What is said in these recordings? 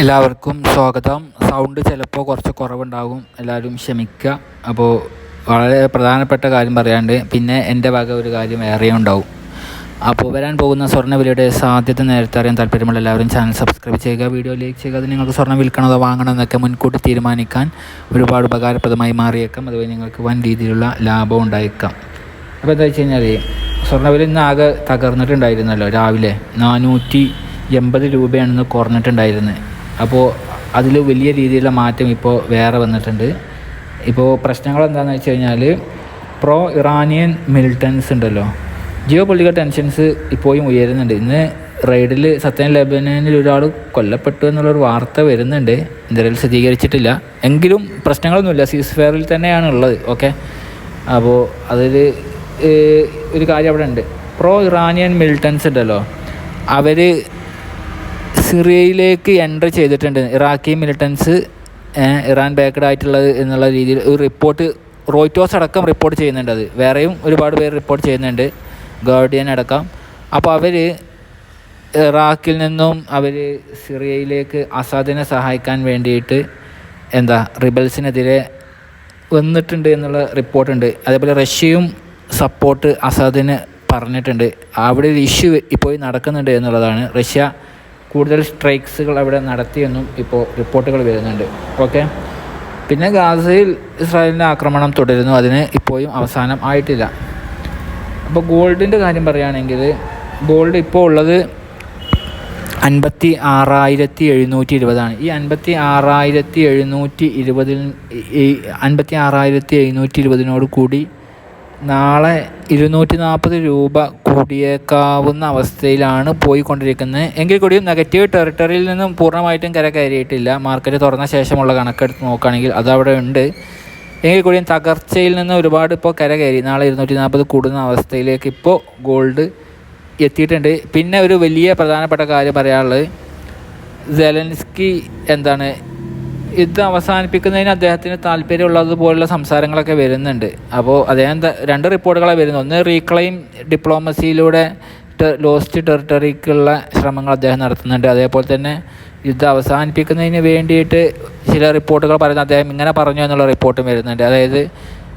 എല്ലാവർക്കും സ്വാഗതം. സൗണ്ട് ചിലപ്പോൾ കുറച്ച് കുറവുണ്ടാകും. എല്ലാവരും ക്ഷമിക്കുക അപ്പോൾ വളരെ പ്രധാനപ്പെട്ട കാര്യം പറയാണ്ട് പിന്നെ എന്റെ വക ഒരു കാര്യം വേറെയും ഉണ്ടാവും. അപ്പോൾ വരാൻ പോകുന്ന സ്വർണവിലയുടെ സാധ്യത നേരത്തെ അറിയാൻ താല്പര്യമുള്ള എല്ലാവരും ചാനൽ സബ്സ്ക്രൈബ് ചെയ്യുക. വീഡിയോ ലൈക്ക് ചെയ്യുക. അത് നിങ്ങൾക്ക് സ്വർണം വിൽക്കണതോ വാങ്ങണോ എന്നൊക്കെ മുൻകൂട്ടി തീരുമാനിക്കാൻ ഒരുപാട് ഉപകാരപ്രദമായി മാറിയേക്കാം. അതുവഴി നിങ്ങൾക്ക് വൻ രീതിയിലുള്ള ലാഭം ഉണ്ടായേക്കാം. അപ്പോൾ എന്താ വെച്ച് കഴിഞ്ഞാൽ സ്വർണവില ഇന്ന് ആകെ തകർന്നിട്ടുണ്ടായിരുന്നല്ലോ. രാവിലെ നാനൂറ്റി എൺപത് രൂപയാണെന്ന് കുറഞ്ഞിട്ടുണ്ടായിരുന്നത് അപ്പോൾ അതിൽ വലിയ രീതിയിലുള്ള മാറ്റം ഇപ്പോൾ വേറെ വന്നിട്ടുണ്ട്. ഇപ്പോൾ പ്രശ്നങ്ങൾ എന്താണെന്ന് വെച്ച് കഴിഞ്ഞാൽ പ്രോ ഇറാനിയൻ മിലിറ്റൻസ് ഉണ്ടല്ലോ. ജിയോ പൊളിറ്റിക്കൽ ടെൻഷൻസ് ഇപ്പോഴും ഉയരുന്നുണ്ട്. ഇന്ന് റെയ്ഡിൽ സത്യൻ ലബനനിൽ ഒരാൾ കൊല്ലപ്പെട്ടു എന്നുള്ളൊരു വാർത്ത വരുന്നുണ്ട്. എന്തായാലും സ്ഥിരീകരിച്ചിട്ടില്ല. എങ്കിലും പ്രശ്നങ്ങളൊന്നുമില്ല. സീസ് ഫെയറിൽ തന്നെയാണ് ഉള്ളത്. ഓക്കെ? അപ്പോൾ അതിൽ ഒരു കാര്യം അവിടെ ഉണ്ട്. പ്രോ ഇറാനിയൻ മിലിറ്റൻസ് ഉണ്ടല്ലോ. അവർ സിറിയയിലേക്ക് എന്റർ ചെയ്തിട്ടുണ്ട്. ഇറാഖി മിലിറ്റൻസ് ഇറാൻ ബാക്ക്ഡ് ആയിട്ടുള്ളത് എന്നുള്ള രീതിയിൽ ഒരു റിപ്പോർട്ട് റോയ്റ്റോസ് അടക്കം റിപ്പോർട്ട് ചെയ്യുന്നുണ്ട് അത്. വേറെയും ഒരുപാട് പേര് റിപ്പോർട്ട് ചെയ്യുന്നുണ്ട്. ഗാർഡിയൻ അടക്കം. അപ്പോൾ അവർ ഇറാഖിൽ നിന്നും അവർ സിറിയയിലേക്ക് അസാദിനെ സഹായിക്കാൻ വേണ്ടിയിട്ട് എന്താ റിബൽസിനെതിരെ വന്നിട്ടുണ്ട് എന്നുള്ള റിപ്പോർട്ടുണ്ട് അതേപോലെ റഷ്യയും സപ്പോർട്ട് അസാദിന് പറഞ്ഞിട്ടുണ്ട്. അവിടെ ഒരു ഇഷ്യൂ ഇപ്പോൾ നടക്കുന്നുണ്ട് എന്നുള്ളതാണ്. റഷ്യ കൂടുതൽ സ്ട്രൈക്സുകൾ അവിടെ നടത്തിയെന്നും ഇപ്പോൾ റിപ്പോർട്ടുകൾ വരുന്നുണ്ട്. ഓക്കെ? പിന്നെ ഗാസയിൽ ഇസ്രായേലിന്റെ ആക്രമണം തുടരുന്നു. അതിന് ഇപ്പോഴും അവസാനം ആയിട്ടില്ല. അപ്പോൾ ഗോൾഡിന്റെ കാര്യം പറയുകയാണെങ്കിൽ ഗോൾഡ് ഇപ്പോൾ ഉള്ളത് അൻപത്തി ആറായിരത്തി എഴുന്നൂറ്റി ഇരുപതാണ് ഈ അൻപത്തി ആറായിരത്തി എഴുന്നൂറ്റി ഇരുപതിൽ അൻപത്തി ആറായിരത്തി എഴുന്നൂറ്റി ഇരുപതിനോട് കൂടി നാളെ ഇരുന്നൂറ്റി നാൽപ്പത് രൂപ കൂടിയേക്കാവുന്ന അവസ്ഥയിലാണ് പോയിക്കൊണ്ടിരിക്കുന്നത്. എങ്കിൽ കൂടിയും നെഗറ്റീവ് ടെറിട്ടറിയിൽ നിന്നും പൂർണമായിട്ടും കര കയറിയിട്ടില്ല. മാർക്കറ്റ് തുറന്ന ശേഷമുള്ള കണക്കെടുത്ത് നോക്കുകയാണെങ്കിൽ അതവിടെ ഉണ്ട്. എങ്കിൽ കൂടിയും തകർച്ചയിൽ നിന്ന് ഒരുപാട് ഇപ്പോൾ കര കയറി. നാളെ ഇരുന്നൂറ്റി നാൽപ്പത് കൂടുന്ന അവസ്ഥയിലേക്ക് ഇപ്പോൾ ഗോൾഡ് എത്തിയിട്ടുണ്ട്. പിന്നെ ഒരു വലിയ പ്രധാനപ്പെട്ട കാര്യം പറയാനുള്ളത് സെലൻസ്കി എന്താണ് യുദ്ധം അവസാനിപ്പിക്കുന്നതിന് അദ്ദേഹത്തിന് താല്പര്യമുള്ളതുപോലുള്ള സംസാരങ്ങളൊക്കെ വരുന്നുണ്ട്. അപ്പോൾ അദ്ദേഹം രണ്ട് റിപ്പോർട്ടുകളാണ് വരുന്നത്. ഒന്ന് റീക്ലെയിം ഡിപ്ലോമസിയിലൂടെ ലോസ്റ്റ് ടെറിട്ടറിക്കുള്ള ശ്രമങ്ങൾ അദ്ദേഹം നടത്തുന്നുണ്ട്. അതേപോലെ തന്നെ യുദ്ധം അവസാനിപ്പിക്കുന്നതിന് വേണ്ടിയിട്ട് ചില റിപ്പോർട്ടുകൾ പറയുന്നത് അദ്ദേഹം ഇങ്ങനെ പറഞ്ഞു എന്നുള്ള റിപ്പോർട്ടും വരുന്നുണ്ട്. അതായത്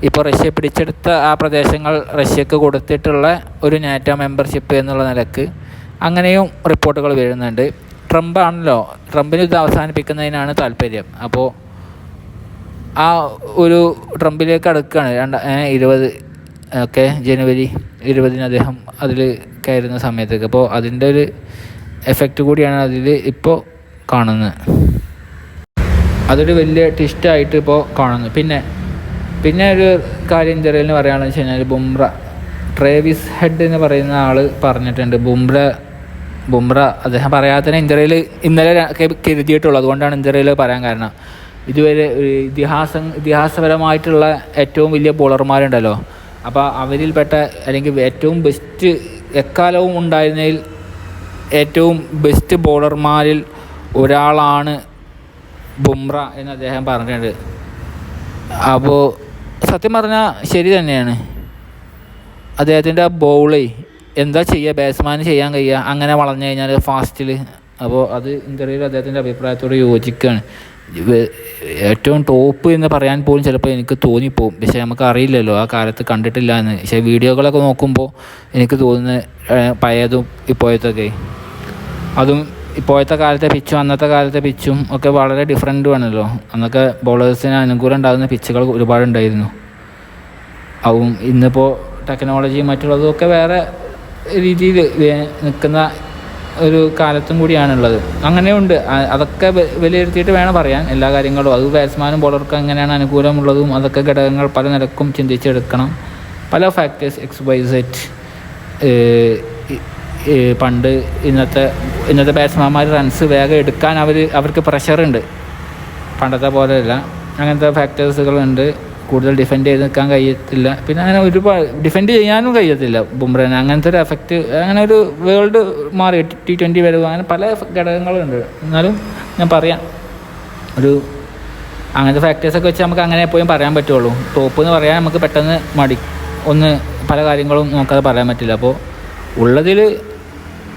ഇപ്പോൾ റഷ്യ പിടിച്ചെടുത്ത ആ പ്രദേശങ്ങൾ റഷ്യക്ക് കൊടുത്തിട്ടുള്ള ഒരു നാറ്റോ മെമ്പർഷിപ്പ് എന്നുള്ള നിലയ്ക്ക് അങ്ങനെയും റിപ്പോർട്ടുകൾ വരുന്നുണ്ട്. ട്രംപ് ആണല്ലോ ട്രംപിന് ഇത് അവസാനിപ്പിക്കുന്നതിനാണ് താല്പര്യം. അപ്പോൾ ആ ഒരു ട്രംപിലേക്ക് അടുക്കുകയാണ് രണ്ട് ഇരുപത് ഒക്കെ ജനുവരി ഇരുപതിന് അദ്ദേഹം അതിൽ കയറുന്ന സമയത്തേക്ക്. അപ്പോൾ അതിന്റെ ഒരു എഫക്റ്റ് കൂടിയാണ് അതിൽ ഇപ്പോൾ കാണുന്നത്. അതൊരു വലിയ ട്വിസ്റ്റായിട്ട് ഇപ്പോൾ കാണുന്നു. പിന്നെ പിന്നെ ഒരു കാര്യം ഇന്ത്യയിൽ പറയുകയാണെന്ന് വെച്ച് കഴിഞ്ഞാൽ ബുംറ ട്രേവിസ് ഹെഡ് എന്ന് പറയുന്ന ആൾ പറഞ്ഞിട്ടുണ്ട്. ബുംറ ബുംറ അദ്ദേഹം പറയാത്തതിനെ ഇന്ത്യയിൽ ഇന്നലെ കരുതിയിട്ടുള്ളൂ. അതുകൊണ്ടാണ് ഇന്ത്യയിൽ പറയാൻ കാരണം. ഇതുവരെ ഇതിഹാസം ഇതിഹാസപരമായിട്ടുള്ള ഏറ്റവും വലിയ ബോളർമാരുണ്ടല്ലോ അപ്പോൾ അവരിൽപ്പെട്ട അല്ലെങ്കിൽ ഏറ്റവും ബെസ്റ്റ് എക്കാലവും ഉണ്ടായിരുന്നതിൽ ഏറ്റവും ബെസ്റ്റ് ബോളർമാരിൽ ഒരാളാണ് ബുംറ എന്ന് അദ്ദേഹം പറഞ്ഞിട്ടുണ്ട്. അപ്പോൾ സത്യം പറഞ്ഞാൽ ശരി തന്നെയാണ്. അദ്ദേഹത്തിന്റെ ആ ബൗളേ എന്താ ചെയ്യുക ബാറ്റ്സ്മാന് ചെയ്യാൻ കഴിയുക അങ്ങനെ വളഞ്ഞു കഴിഞ്ഞാൽ ഫാസ്റ്റിൽ അപ്പോൾ അത് ഇന്ത്യയിൽ അദ്ദേഹത്തിന്റെ അഭിപ്രായത്തോട് യോജിക്കുകയാണ് ഏറ്റവും ടോപ്പ് എന്ന് പറയാൻ പോലും ചിലപ്പോൾ എനിക്ക് തോന്നിപ്പോവും. പക്ഷേ നമുക്ക് അറിയില്ലല്ലോ ആ കാലത്ത് കണ്ടിട്ടില്ല എന്ന്. പക്ഷേ വീഡിയോകളൊക്കെ നോക്കുമ്പോൾ എനിക്ക് തോന്നുന്നത് പഴയതും ഇപ്പോഴത്തൊക്കെ. അതും ഇപ്പോഴത്തെ കാലത്തെ പിച്ചും അന്നത്തെ കാലത്തെ പിച്ചും ഒക്കെ വളരെ ഡിഫറെന്റ് ആണല്ലോ. അന്നൊക്കെ ബോളേഴ്സിന് അനുകൂലം ഉണ്ടാകുന്ന പിച്ചുകൾ ഒരുപാടുണ്ടായിരുന്നു അതും ഇന്നിപ്പോൾ ടെക്നോളജിയും മറ്റുള്ളതും ഒക്കെ വേറെ രീതിയിൽ നിൽക്കുന്ന ഒരു കാലത്തും കൂടിയാണുള്ളത്. അങ്ങനെയുണ്ട്. അതൊക്കെ വിലയിരുത്തിയിട്ട് വേണം പറയാൻ എല്ലാ കാര്യങ്ങളും. അത് ബാറ്റ്സ്മാനും ബോളർക്കും എങ്ങനെയാണ് അനുകൂലമുള്ളതും അതൊക്കെ ഘടകങ്ങൾ പല നിരക്കും ചിന്തിച്ചെടുക്കണം. പല ഫാക്ടേഴ്സ് എക്സ് വൈ സെറ്റ് പണ്ട് ഇന്നത്തെ ഇന്നത്തെ ബാറ്റ്സ്മാൻമാർ റൺസ് വേഗം എടുക്കാൻ അവർ അവർക്ക് പ്രഷറുണ്ട് പണ്ടത്തെ പോലെയല്ല. അങ്ങനത്തെ ഫാക്ടേഴ്സുകളുണ്ട് കൂടുതൽ ഡിഫെൻഡ് ചെയ്ത് നിൽക്കാൻ കഴിയത്തില്ല. പിന്നെ അങ്ങനെ ഒരുപാട് ഡിഫെൻഡ് ചെയ്യാനും കഴിയത്തില്ല. ബുംറേനെ. അങ്ങനത്തെ ഒരു എഫക്റ്റ് അങ്ങനെ ഒരു വേൾഡ് മാറി. ടി ട്വന്റി വരും അങ്ങനെ പല ഘടകങ്ങളുണ്ട്. എന്നാലും ഞാൻ പറയാം. ഒരു അങ്ങനത്തെ ഫാക്ടേഴ്സൊക്കെ വെച്ച് നമുക്ക് അങ്ങനെ എപ്പോഴും പറയാൻ പറ്റുള്ളൂ. ടോപ്പ് എന്ന് പറയാൻ നമുക്ക് പെട്ടെന്ന് മടി. ഒന്ന് പല കാര്യങ്ങളും നമുക്കത് പറയാൻ പറ്റില്ല. അപ്പോൾ ഉള്ളതിൽ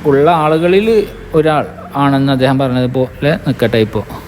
ഉള്ള ആളുകളിൽ ഒരാൾ ആണെന്ന് അദ്ദേഹം പറഞ്ഞതുപോലെ നിൽക്കട്ടെ ഇപ്പോൾ